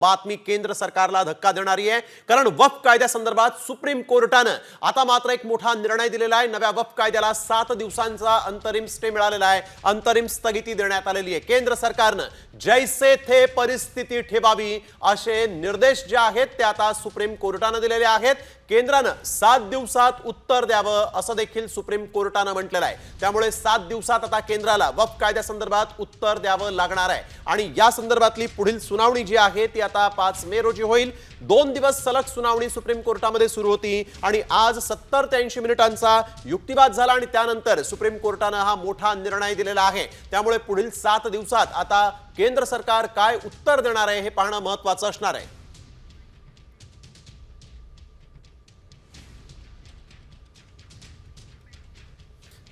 बातमी केंद्र सरकारला धक्का देणारी आहे. कारण वफ कायद्यासंदर्भात सुप्रीम कोर्टानं आता मात्र एक मोठा निर्णय दिलेला आहे. नव्या वफ कायद्याला सात दिवसांचा अंतरिम स्टे मिळालेला आहे. अंतरिम स्थगिती देण्यात आलेली आहे. केंद्र सरकारनं जैसे थे परिस्थिती ठेवावी असे निर्देश जे आहेत ते आता सुप्रीम कोर्टानं दिलेले आहेत. केंद्रानं सात दिवसात उत्तर द्यावं असं देखील सुप्रीम कोर्टानं म्हटलेलं आहे. त्यामुळे सात दिवसात आता केंद्राला वफ कायद्यासंदर्भात उत्तर द्यावं लागणार आहे. आणि या संदर्भातली पुढील सुनावणी जी आहे ती आता पाच मे रोजी होईल. दोन दिवस सलग सुनावणी सुप्रीम कोर्टामध्ये सुरू होती आणि आज सत्तर ते ऐंशी मिनिटांचा युक्तिवाद झाला आणि त्यानंतर सुप्रीम कोर्टानं हा मोठा निर्णय दिलेला आहे. त्यामुळे पुढील सात दिवसात आता केंद्र सरकार काय उत्तर देणार आहे हे पाहणं महत्वाचं असणार आहे.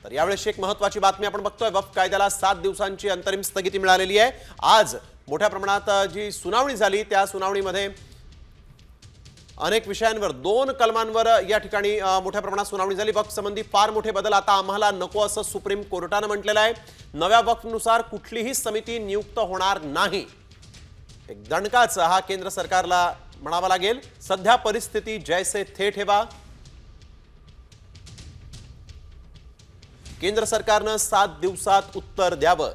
तर यावेळेस एक महत्वाची बातमी आपण बघतोय. वफ कायद्याला सात दिवसांची अंतरिम स्थगिती मिळालेली आहे. आज मोठ्या प्रमाणात जी सुनावणी झाली त्या सुनावणीमध्ये अनेक विषयांवर दोन कलमांवर या ठिकाणी मोठ्या प्रमाणात सुनावणी झाली. वक्फ संबंधी फार मोठे बदल आता आम्हाला नको असं सुप्रीम कोर्टानं म्हटलेलं आहे. नव्या वक्फनुसार कुठलीही समिती नियुक्त होणार नाही. एक दणकाच हा केंद्र सरकारला म्हणावा लागेल. सध्या परिस्थिती जैसे थे ठेवा. केंद्र सरकारनं सात दिवसात उत्तर द्यावं.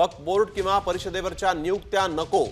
वक्फ बोर्ड किंवा परिषदेवरच्या नियुक्त्या नको.